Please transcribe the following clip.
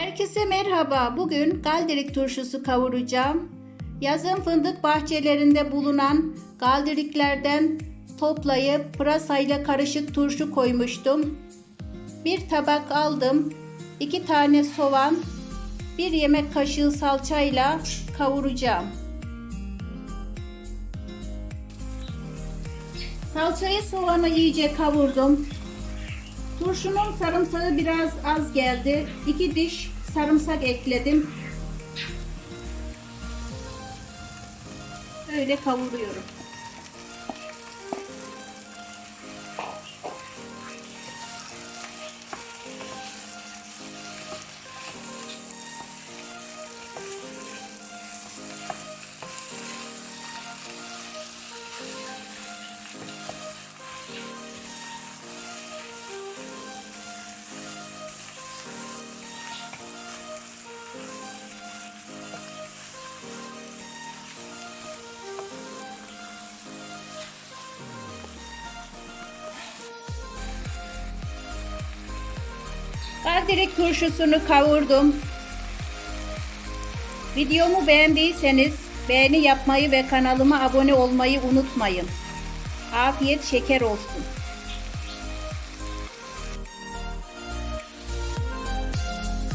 Herkese merhaba. Bugün galdirik turşusu kavuracağım. Yazın fındık bahçelerinde bulunan galdiriklerden toplayıp pırasayla karışık turşu koymuştum. Bir tabak aldım. iki tane soğan, bir yemek kaşığı salçayla kavuracağım. Salçayı soğanı iyice kavurdum. Turşunun sarımsağı biraz az geldi. İki diş sarımsak ekledim. Öyle kavuruyorum. Galdirik turşusunu kavurdum. Videomu beğendiyseniz beğeni yapmayı ve kanalıma abone olmayı unutmayın. Afiyet şeker olsun.